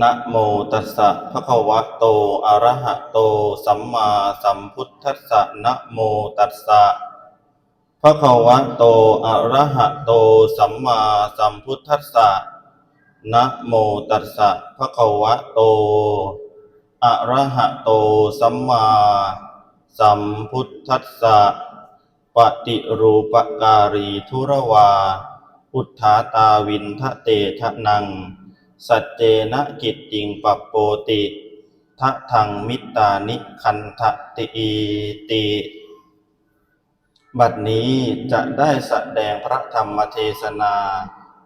นะโมตัสสะภะคะวะโต อะระหะโต สัมมาสัมพุทธัสสะนะโมตัสสะภะคะวะโต อะระหะโต สัมมาสัมพุทธัสสะนะโมตัสสะภะคะวะโต อะระหะโต สัมมาสัมพุทธัสสะปฏิรูปการีทุรวาพุทธาตาวินทะเตทะนัง สัจเจนะกิตติงปปโปติทะทังมิตานิคันทะติอีติบัดนี้จะได้แสดงพระธรรมเทศนา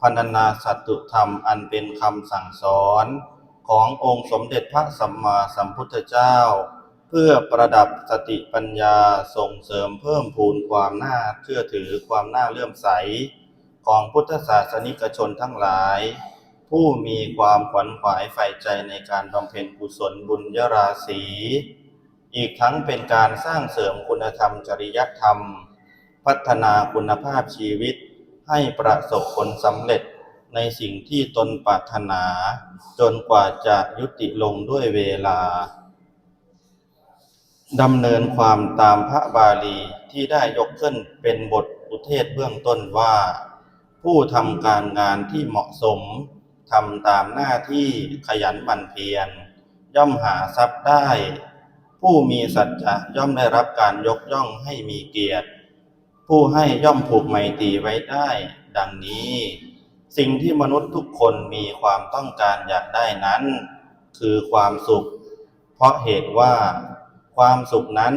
พรรณนาสัตตุธรรมอันเป็นคำสั่งสอนขององค์สมเด็จพระสัมมาสัมพุทธเจ้า เพื่อประดับสติปัญญาส่งเสริมเพิ่มพูนความน่าเชื่อถือความน่าเลื่อมใส ของพุทธศาสนิกชนทั้งหลาย ผู้มีความขวนขวายใฝ่ใจในการบำเพ็ญกุศลบุญยราศี อีกทั้งเป็นการสร้างเสริมคุณธรรมจริยธรรม พัฒนาคุณภาพชีวิต ให้ประสบผลสำเร็จในสิ่งที่ตนปรารถนา จนกว่าจะยุติลงด้วยเวลาดำเนินความตามพระบาลีที่ได้ยกขึ้นเป็นบทอุเทศเบื้องต้นว่า ผู้ทำการงานที่เหมาะสม ทำตามหน้าที่ขยันหมั่นเพียร ย่อมหาทรัพย์ได้ ผู้มีสัจจะย่อมได้รับการยกย่องให้มีเกียรติ ผู้ให้ย่อมผูกไมตรีไว้ได้ ดังนี้ สิ่งที่มนุษย์ทุกคนมีความต้องการอยากได้นั้น คือความสุข เพราะเหตุว่า ความสุขนั้น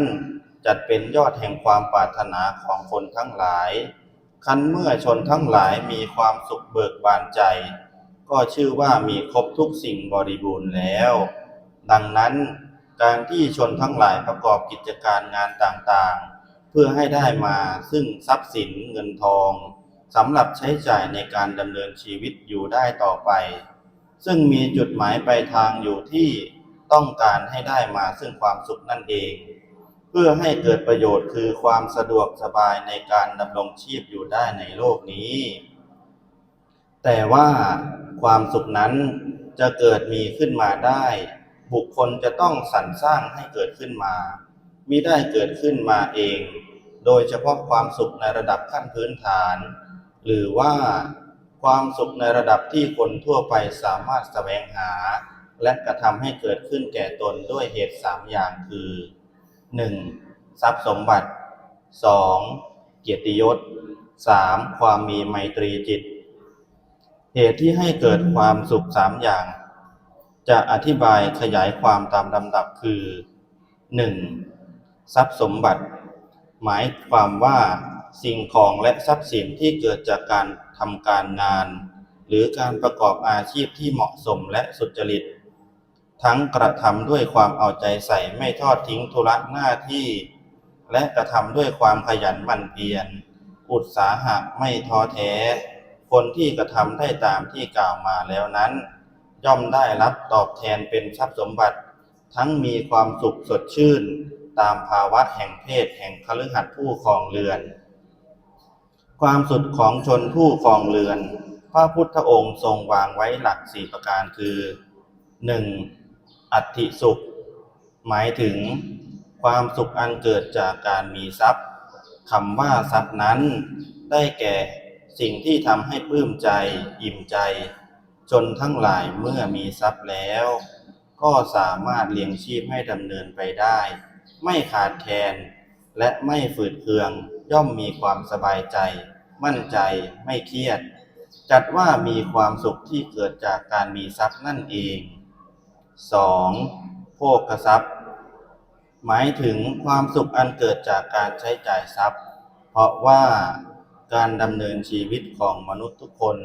จัดเป็นยอดแห่งความปรารถนาของคนทั้งหลาย คันเมื่อชนทั้งหลายมีความสุขเบิกบานใจ ก็ชื่อว่ามีครบทุกสิ่งบริบูรณ์แล้ว ดังนั้นการที่ชนทั้งหลายประกอบกิจการงานต่างๆ เพื่อให้ได้มาซึ่งทรัพย์สินเงินทองสำหรับใช้จ่ายในการดำเนินชีวิตอยู่ได้ต่อไป ซึ่งมีจุดหมายปลายทางอยู่ที่ต้องการให้ได้มาซึ่งความสุขนั่นเอง เพื่อให้เกิดประโยชน์คือความสะดวกสบายในการดำรงชีพอยู่ได้ในโลกนี้ แต่ว่า ความสุขนั้นจะเกิดมีขึ้นมาได้ บุคคลจะต้องสรรสร้างให้เกิดขึ้นมามิได้เกิดขึ้นมาเอง โดยเฉพาะความสุขในระดับขั้นพื้นฐาน หรือว่าความสุขในระดับที่คนทั่วไปสามารถแสวงหา และกระทำให้เกิดขึ้นแก่ตนด้วยเหตุสามอย่างคือ 1. ทรัพย์สมบัติ 2. เกียรติยศ 3. ความมีไมตรีจิต เหตุที่ให้เกิดความสุขสามอย่าง จะอธิบายขยายความตามลำดับคือ 1. ทรัพย์สมบัติ หมายความว่าสิ่งของและทรัพย์สินที่เกิดจากการทำการงาน หรือการประกอบอาชีพที่เหมาะสมและสุจริต ทั้งกระทำด้วยความเอาใจใส่ไม่ทอดทิ้งธุระหน้าที่ และกระทำด้วยความขยันหมั่นเพียร อุตสาหะไม่ท้อแท้ คนที่กระทำได้ตามที่กล่าวมาแล้วนั้น ย่อมได้รับตอบแทนเป็นทรัพย์สมบัติ ทั้งมีความสุขสดชื่น ตามภาวะแห่งเพศแห่งคฤหัสถ์ผู้ครองเรือน ความสุดของชนผู้ครองเรือน พระพุทธองค์ทรงวางไว้หลักสี่ประการคือ 1. อัตติสุข หมายถึง ความสุขอันเกิดจากการมีทรัพย์คำว่าทรัพย์นั้น ได้แก่ สิ่งที่ทำให้ปลื้มใจ อิ่มใจ จนทั้งหลายเมื่อมีทรัพย์แล้ว ก็สามารถเลี้ยงชีพให้ดำเนินไปได้ ไม่ขาดแคลนและไม่ฝืดเคือง ย่อมมีความสบายใจ มั่นใจไม่เครียด จัดว่ามีความสุขที่เกิดจากการมีทรัพย์นั่นเอง 2. โภคทรัพย์ หมายถึงความสุขอันเกิดจากการใช้จ่ายทรัพย์ เพราะว่า การดำเนินชีวิตของมนุษย์ทุกคน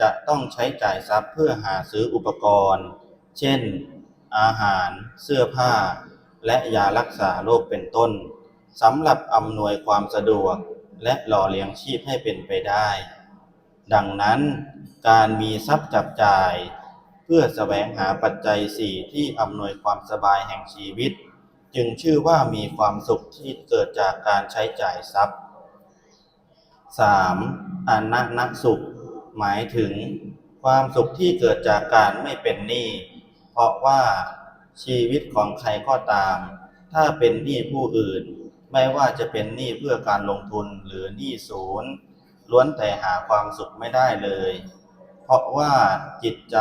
จะต้องใช้จ่ายทรัพย์เพื่อหาซื้ออุปกรณ์ เช่น อาหาร เสื้อผ้า และยารักษาโรคเป็นต้นสำหรับอำนวยความสะดวกและหล่อเลี้ยงชีพให้เป็นไปได้ ดังนั้นการมีทรัพย์จับจ่าย เพื่อแสวงหาปัจจัยสี่ที่อำนวยความสบายแห่งชีวิต จึงชื่อว่ามีความสุขที่เกิดจากการใช้จ่ายทรัพย์ 3. อนักนตสุข หมายถึงความสุขที่เกิดจากการไม่เป็นหนี้ เพราะว่าชีวิตของใครก็ตาม ถ้าเป็นหนี้ผู้อื่น ไม่ว่าจะเป็นหนี้เพื่อการลงทุนหรือหนี้ศูนย์ล้วนแต่หาความสุขไม่ได้เลย เพราะว่าจิตใจ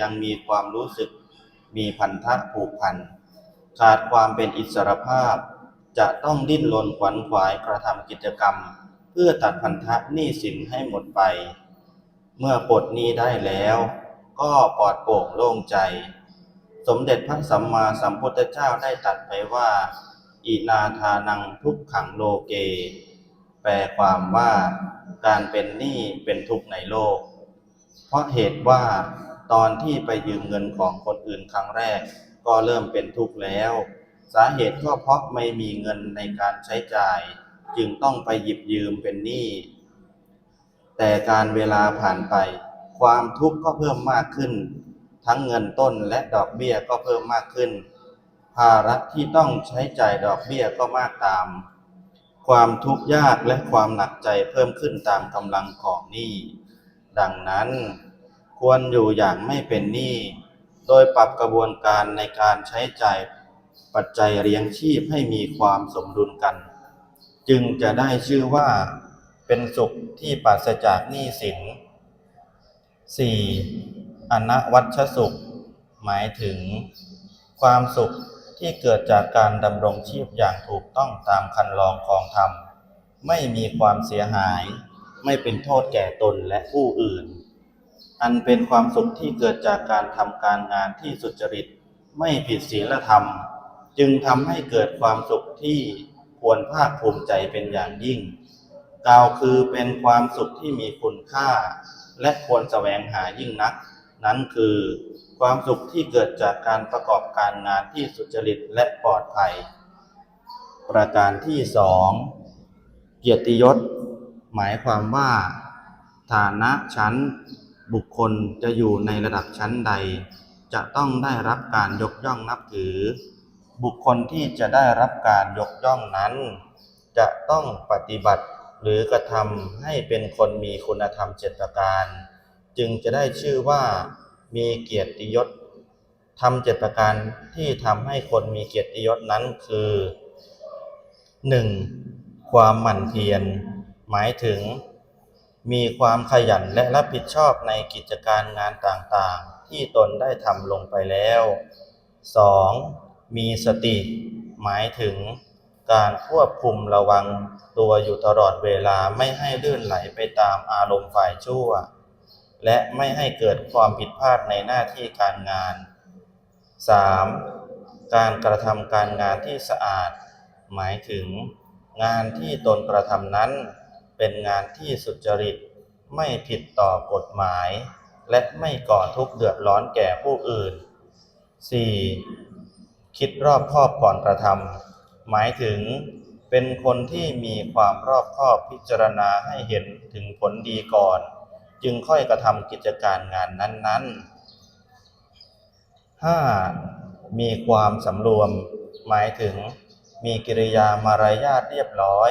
ยังมีความรู้สึก มีพันธะผูกพัน ขาดความเป็นอิสรภาพ จะต้องดิ้นรนขวนขวายกระทำกิจกรรม เพื่อตัดพันธะหนี้สินให้หมดไป เมื่อปลดหนี้ได้แล้ว ก็ปลอดโปร่งโล่งใจ สมเด็จพระสัมมาสัมพุทธเจ้าได้ตรัสไปว่า อินาทานังทุกขังโลเก แปลความว่าการเป็นหนี้เป็นทุกข์ในโลก เพราะเหตุว่าตอนที่ไปยืมเงินของคนอื่นครั้งแรก ก็เริ่มเป็นทุกข์แล้ว สาเหตุก็เพราะไม่มีเงินในการใช้จ่าย จึงต้องไปหยิบยืมเป็นหนี้ แต่การเวลาผ่านไป ความทุกข์ก็เพิ่มมากขึ้น ทั้งเงินต้นและดอกเบี้ยก็เพิ่มมากขึ้น ภาระที่ต้องใช้จ่ายดอกเบี้ยก็มากตาม ความทุกข์ยากและความหนักใจเพิ่มขึ้นตามกำลังของหนี้ ดังนั้น ควรอยู่อย่างไม่เป็นหนี้ โดยปรับกระบวนการในการใช้จ่ายปัจจัยเลี้ยงชีพให้มีความสมดุลกัน จึงจะได้ชื่อว่าเป็นสุขที่ปราศจากหนี้สิน 4. อนวัชสุข หมายถึง ความสุขที่เกิดจากการดำรงชีพอย่างถูกต้องตามคันลองของธรรม ไม่มีความเสียหาย ไม่เป็นโทษแก่ตนและผู้อื่น อันเป็นความสุขที่เกิดจากการทำการงานที่สุจริต ไม่ผิดศีลธรรม จึงทำให้เกิดความสุขที่ ควรภาคภูมิใจเป็นอย่างยิ่งกล่าวคือเป็นความสุขที่มีคุณค่า และควรแสวงหายิ่งนัก นั้นคือความสุขที่เกิดจากการประกอบการงานที่สุจริตและปลอดภัย ประการที่สองเกียรติยศ หมายความว่า ฐานะชั้น บุคคลจะอยู่ในระดับชั้นใด จะต้องได้รับการยกย่องนับถือ บุคคลที่จะได้รับการยกย่องนั้น จะต้องปฏิบัติหรือกระทำให้เป็นคนมีคุณธรรมเจ็ดประการ จึงจะได้ชื่อว่ามีเกียรติยศทำเจ็ดประการที่ทำให้คนมีเกียรติยศนั้นคือ 1. ความหมั่นเพียร หมายถึง มีความขยันและรับผิดชอบในกิจการงานต่างๆ ที่ตนได้ทำลงไปแล้ว 2. มีสติหมายถึงการควบคุมระวังตัวอยู่ตลอดเวลาไม่ให้ลื่นไหลไปตามอารมณ์ฝ่ายชั่ว และไม่ให้เกิดความผิดพลาดในหน้าที่การงาน 3. การกระทำการงานที่สะอาด หมายถึง งานที่ตนกระทำนั้น เป็นงานที่สุจริต ไม่ผิดต่อกฎหมาย และไม่ก่อทุกข์เดือดร้อนแก่ผู้อื่น 4. คิดรอบคอบก่อนกระทำหมายถึงเป็นคนที่มีความรอบคอบพิจารณาให้เห็นถึงผลดีก่อน จึงค่อยกระทำกิจการงานนั้นๆ 5. มีความสำรวม หมายถึงมีกิริยามารยาทเรียบร้อย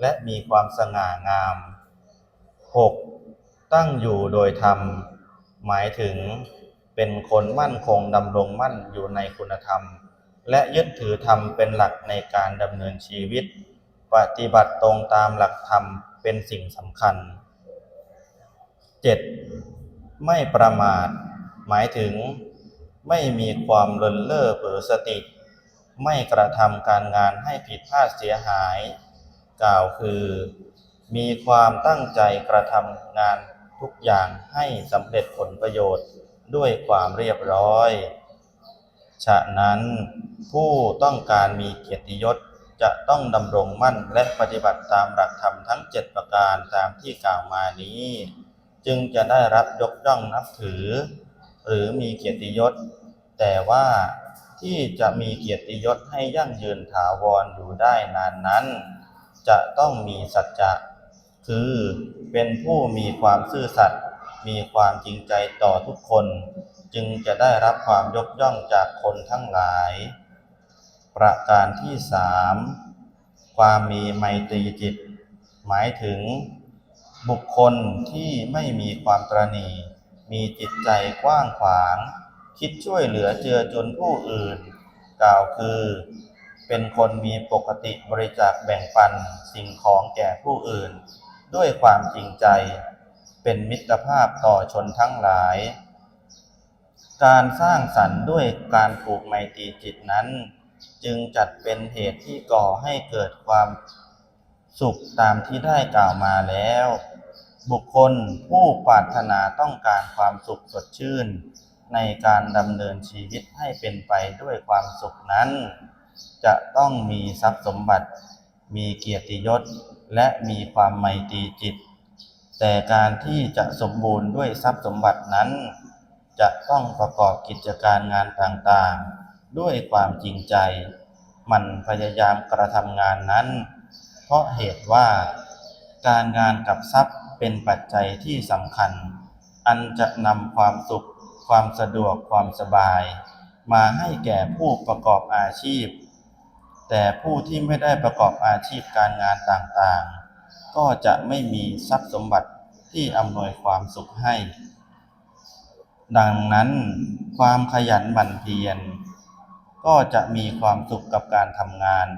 และมีความสง่างาม 6. ตั้งอยู่โดยธรรม หมายถึงเป็นคนมั่นคงดำรงมั่นอยู่ในคุณธรรม และยึดถือธรรมเป็นหลักในการดำเนินชีวิต ปฏิบัติตรงตามหลักธรรมเป็นสิ่งสำคัญ 7. ไม่ประมาท หมายถึง ไม่มีความเลินเล่อเผลอสติ ไม่กระทำการงานให้ผิดพลาดเสียหาย กล่าวคือ มีความตั้งใจกระทำงานทุกอย่างให้สำเร็จผลประโยชน์ด้วยความเรียบร้อย ฉะนั้นผู้ต้องการมีเกียรติยศจะต้องดำรงมั่นและปฏิบัติตามหลักธรรมทั้งเจ็ดประการตามที่กล่าวมานี้ จึงจะได้รับยกย่องนับถือ หรือมีเกียรติยศ แต่ว่าที่จะมีเกียรติยศให้ยั่งยืนถาวรอยู่ได้นานนั้น จะต้องมีสัจจะคือเป็นผู้มีความซื่อสัตย์มีความจริงใจต่อทุกคน จึงจะได้รับความยกย่องจากคนทั้งหลาย ประการที่สามความมีไมตรีจิต หมายถึงบุคคลที่ไม่มีความตรณีมีจิตใจกว้างขวาง คิดช่วยเหลือเจือจนผู้อื่น กล่าวคือ เป็นคนมีปกติบริจาคแบ่งปันสิ่งของแก่ผู้อื่น ด้วยความจริงใจ เป็นมิตรภาพต่อชนทั้งหลาย การสร้างสรรค์ด้วยการผูกไมตรีจิตนั้น จึงจัดเป็นเหตุที่ก่อให้เกิดความสุขตามที่ได้กล่าวมาแล้ว บุคคลผู้ปรารถนาต้องการความสุขสดชื่น ในการดำเนินชีวิตให้เป็นไปด้วยความสุขนั้น จะต้องมีทรัพย์สมบัติ มีเกียรติยศ และมีความไมตรีจิต แต่การที่จะสมบูรณ์ด้วยทรัพย์สมบัตินั้น จะต้องประกอบกิจการงานต่างๆ ด้วยความจริงใจ มันพยายามกระทำงานนั้น เพราะเหตุว่า การงานกับทรัพย์เป็นปัจจัยที่สำคัญ อันจะนำความสุข ความสะดวกความสบาย มาให้แก่ผู้ประกอบอาชีพ แต่ผู้ที่ไม่ได้ประกอบอาชีพการงานต่างๆ ก็จะไม่มีทรัพย์สมบัติที่อำนวยความสุขให้ ดังนั้นความขยันหมั่นเพียรก็จะมีความสุขกับการทำงาน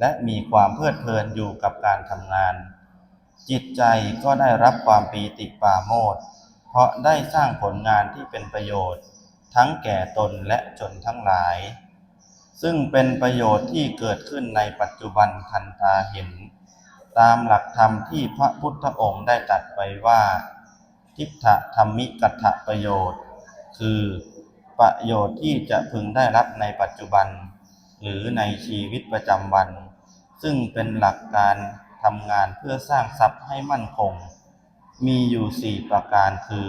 และมีความเพลิดเพลินอยู่กับการทำงาน จิตใจก็ได้รับความปีติปาโมทเพราะได้สร้างผลงานที่เป็นประโยชน์ ทั้งแก่ตนและชนทั้งหลาย ซึ่งเป็นประโยชน์ที่เกิดขึ้นในปัจจุบันทันตาเห็น ตามหลักธรรมที่พระพุทธองค์ได้ตรัสไว้ว่า ทิฏฐธรรมิกัตถประโยชน์ คือประโยชน์ที่จะพึงได้รับในปัจจุบัน หรือในชีวิตประจำวัน ซึ่งเป็นหลักการทำงานเพื่อสร้างทรัพย์ให้มั่นคง มีอยู่สี่ประการคือ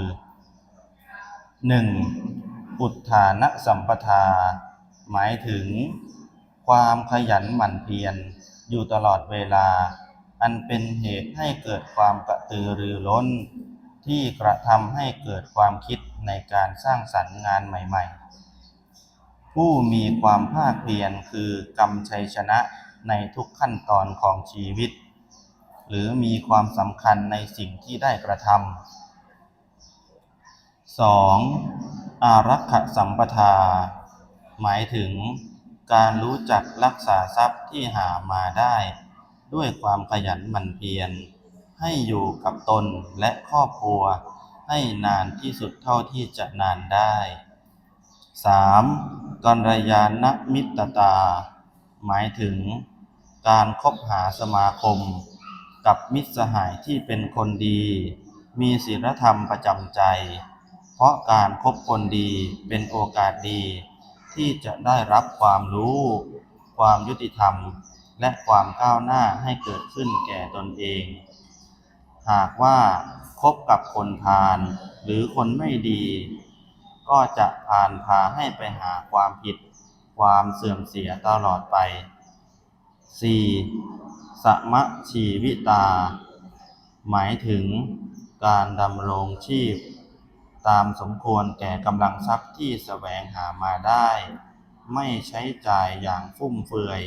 1. อุทธานสัมปทา หมายถึง ความขยันหมั่นเพียรอยู่ตลอดเวลา อันเป็นเหตุให้เกิดความกระตือรือร้น ที่กระทำให้เกิดความคิด ในการสร้างสรรค์งานใหม่ ๆ ผู้มีความภาคเพียรคือกรรมชัยชนะในทุกขั้นตอนของชีวิต หรือมีความสำคัญในสิ่งที่ได้กระทำ 2. อารักขสัมปทา หมายถึงการรู้จักรักษาทรัพย์ที่หามาได้ ด้วยความขยันหมั่นเพียรให้อยู่กับตนและครอบครัว ให้นานที่สุดเท่าที่จะนานได้ 3. กัลยาณมิตรตา หมายถึง การคบหาสมาคม กับมิตรสหายที่เป็นคนดี มีศีลธรรมประจำใจ เพราะการคบคนดีเป็นโอกาสดี ที่จะได้รับความรู้ ความยุติธรรม และความก้าวหน้าให้เกิดขึ้นแก่ตนเอง หากว่า คบกับคนพาลหรือคนไม่ดี ก็จะพาลพาให้ไปหาความผิด ความเสื่อมเสียตลอดไป 4. สมะชีวิตา หมายถึงการดำรงชีพ ตามสมควรแก่กำลังทรัพย์ที่แสวงหามาได้ ไม่ใช้จ่ายอย่างฟุ่มเฟือย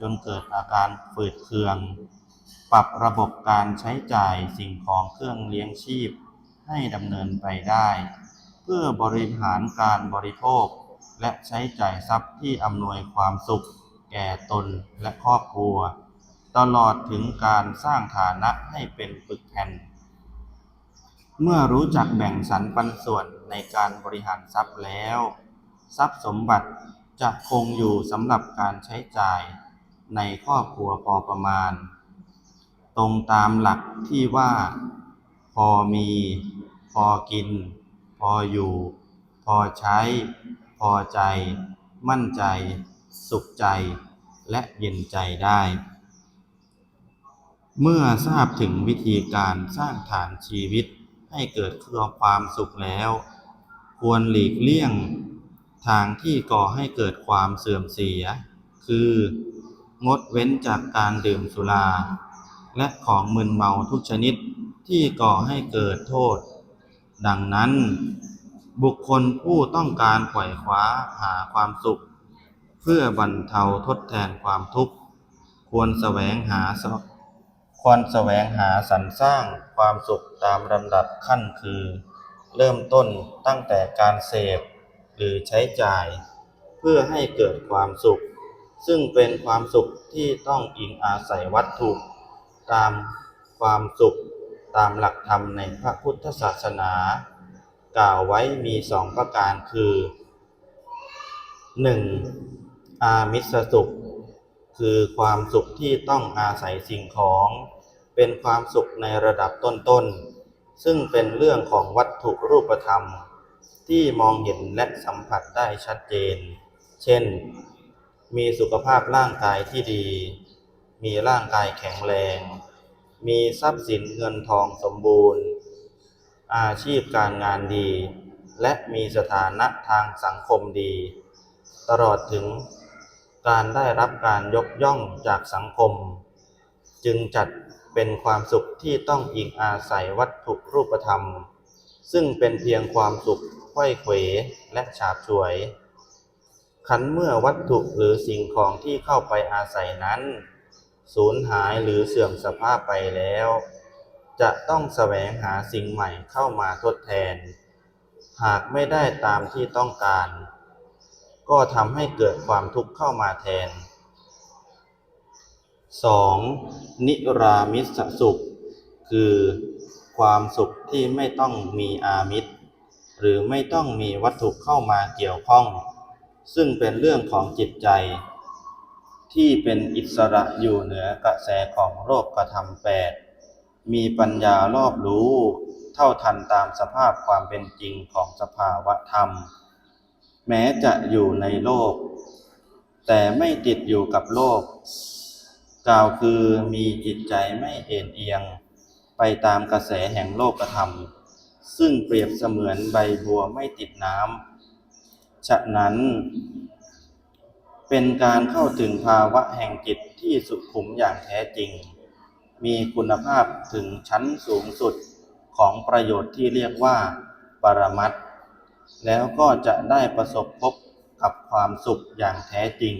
จนเกิดอาการฝืดเคือง ปรับระบบการใช้จ่ายสิ่งของเครื่องเลี้ยงชีพ ให้ดำเนินไปได้ เพื่อบริหารการบริโภค และใช้จ่ายทรัพย์ที่อำนวยความสุข แก่ตนและครอบครัว ตลอดถึงการสร้างฐานะให้เป็นปึกแผ่น เมื่อรู้จักแบ่งสรรปันส่วนในการบริหารทรัพย์แล้ว ทรัพย์สมบัติจะคงอยู่สำหรับการใช้จ่ายในครอบครัวพอประมาณ ตรงตามหลักที่ว่า พอมี พอกิน พออยู่ พอใช้ พอใจ มั่นใจ สุขใจ และเย็นใจได้ เมื่อทราบถึงวิธีการสร้างฐานชีวิตให้เกิดความสุขแล้ว ควรหลีกเลี่ยงทางที่ก่อให้เกิดความเสื่อมเสีย คือ งดเว้นจากการดื่มสุรา และของมึนเมาทุกชนิดที่ก่อให้เกิดโทษ ดังนั้น บุคคลผู้ต้องการไขว่คว้าหาความสุข เพื่อบรรเทาทดแทนความทุกข์ ควรแสวงหาควรแสวงหาสรรสร้างความสุขตามลำดับขั้นคือ เริ่มต้นตั้งแต่การเสพหรือใช้จ่าย เพื่อให้เกิดความสุข ซึ่งเป็นความสุขที่ต้องอิงอาศัยวัตถุ ตามความสุขตามหลักธรรมในพระพุทธศาสนา กล่าวไว้มีสองประการคือ 1. อามิสสุข คือความสุขที่ต้องอาศัยสิ่งของ เป็นความสุขในระดับต้นๆ ซึ่งเป็นเรื่องของวัตถุรูปธรรม ที่มองเห็นและสัมผัสได้ชัดเจน เช่น มีสุขภาพร่างกายที่ดี มีร่างกายแข็งแรง มีทรัพย์สินเงินทองสมบูรณ์ อาชีพการงานดี และมีสถานะทางสังคมดี ตลอดถึงการได้รับการยกย่องจากสังคม จึงจัดเป็นความสุขที่ต้องอิงอาศัยวัตถุรูปธรรม ซึ่งเป็นเพียงความสุขไขว้เขวและฉาบฉวยขันเมื่อวัตถุหรือสิ่งของที่เข้าไปอาศัยนั้น สูญหายหรือเสื่อมสภาพไปแล้ว จะต้องแสวงหาสิ่งใหม่เข้ามาทดแทน หากไม่ได้ตามที่ต้องการ ก็ทำให้เกิดความทุกข์เข้ามาแทน 2. นิรามิสสุข คือความสุขที่ไม่ต้องมีอามิตร หรือไม่ต้องมีวัตถุเข้ามาเกี่ยวข้อง ซึ่งเป็นเรื่องของจิตใจ ที่เป็นอิสระอยู่เหนือกระแสของโลกกระทำแปด มีปัญญารอบรู้ เท่าทันตามสภาพความเป็นจริงของสภาวะธรรม แม้จะอยู่ในโลก แต่ไม่ติดอยู่กับโลก กล่าวคือมีจิตใจไม่เอ็นเอียง ไปตามกระแสแห่งโลกธรรมซึ่งเปรียบเสมือนใบบัวไม่ติดน้ำฉะนั้น เป็นการเข้าถึงภาวะแห่งจิตที่สุขุมอย่างแท้จริง มีคุณภาพถึงชั้นสูงสุดของประโยชน์ที่เรียกว่า ปรมัตถ์แล้วก็จะได้ประสบพบกับความสุขอย่างแท้จริง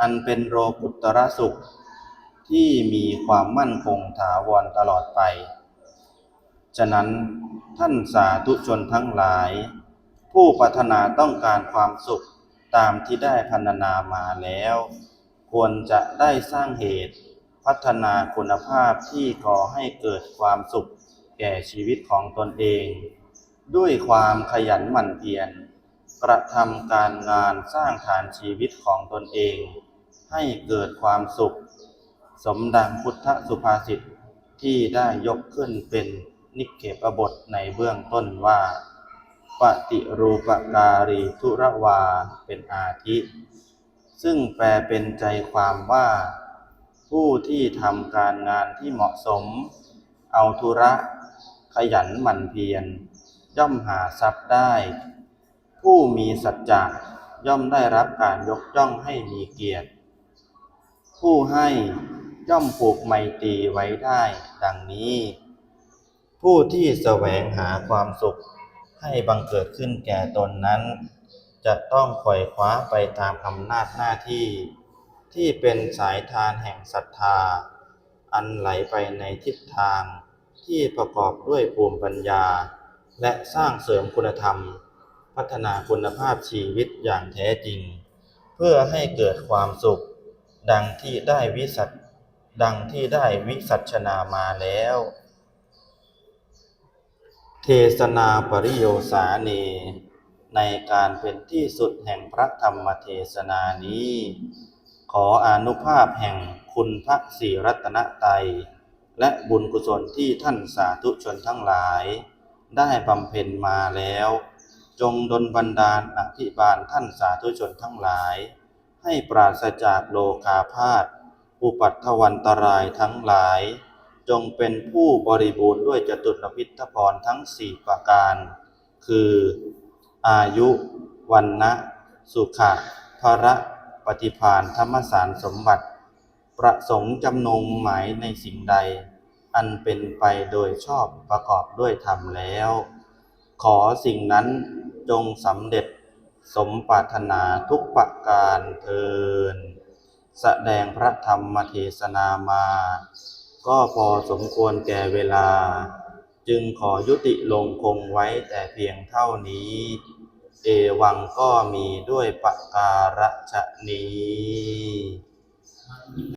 อันเป็นโลกุตตรสุข ที่มีความมั่นคงถาวรตลอดไป ฉะนั้นท่านสาธุชนทั้งหลาย ผู้ปรารถนาต้องการความสุข ตามที่ได้พรรณนามาแล้ว ควรจะได้สร้างเหตุ พัฒนาคุณภาพที่ก่อให้เกิดความสุข แก่ชีวิตของตนเอง ด้วยความขยันหมั่นเพียรกระทำการงานสร้างฐานชีวิตของตนเอง ให้เกิดความสุข สมดังพุทธสุภาษิตที่ได้ยกขึ้นเป็นนิเกปบทในเบื้องต้นว่า ปฏิรูปการีทุระวาเป็นอาทิ ซึ่งแปลเป็นใจความว่า ผู้ที่ทำการงานที่เหมาะสม เอาธุระ ขยันหมั่นเพียร ย่อมหาทรัพย์ได้ ผู้มีสัจจะย่อมได้รับการยกย่องให้มีเกียรติ ผู้ให้ย่อมผูกไมตรีไว้ได้ ดังนี้ ผู้ที่แสวงหาความสุข ให้บังเกิดขึ้นแก่ตนนั้น จะต้องไขว่คว้าไปตามอำนาจหน้าที่ ที่เป็นสายทานแห่งศรัทธา อันไหลไปในทิศทาง ที่ประกอบด้วยภูมิปัญญา และสร้างเสริมคุณธรรม พัฒนาคุณภาพชีวิตอย่างแท้จริง เพื่อให้เกิดความสุข ดังที่ได้วิสัชดังที่ได้วิสัชนามาแล้ว เทศนาปริโยสาเน ในการเป็นที่สุดแห่งพระธรรมเทศนานี้ ขออนุภาพแห่งคุณพระศรีรัตนตยและบุญกุศลที่ท่านสาธุชนทั้งหลาย ได้บำเพ็ญมาแล้ว จงดลบันดาลอภิบาลท่านสาธุชนทั้งหลาย ให้ปราศจากโลกาพาธอุปัตถวันตรายทั้งหลาย จงเป็นผู้บริบูรณ์ด้วยจตุรพิทพรทั้งสี่ประการ คืออายุวันนะสุขะภระปฏิภาณธรรมสารสมบัติ ประสงค์จำนงหมายในสิ่งใด อันเป็นไปโดยชอบประกอบด้วยธรรมแล้ว ขอสิ่งนั้นจงสำเร็จสมปรารถนาทุกประการเทิน แสดงพระธรรมเทศนามา ก็พอสมควรแก่เวลา จึงขอยุติลงคงไว้แต่เพียงเท่านี้ เอวังก็มีด้วยประการฉนี้